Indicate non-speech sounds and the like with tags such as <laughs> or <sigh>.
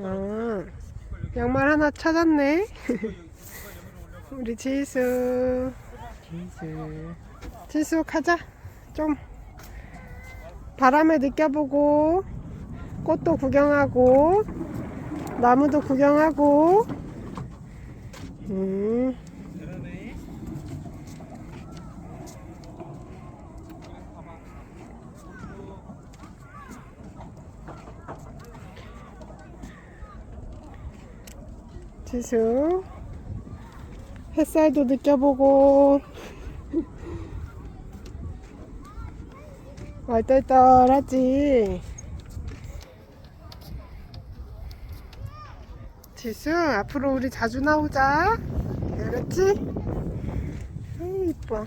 어, 양말 하나 찾았네. <laughs> 우리 지수. 지수. 지수 가자. 좀 바람을 느껴보고 꽃도 구경하고 나무도 구경하고. 음. 지수. 햇살도 느껴보고. 얼떨떨하지. 지수 앞으로 우리 자주 나오자. 알았지? 아이 이뻐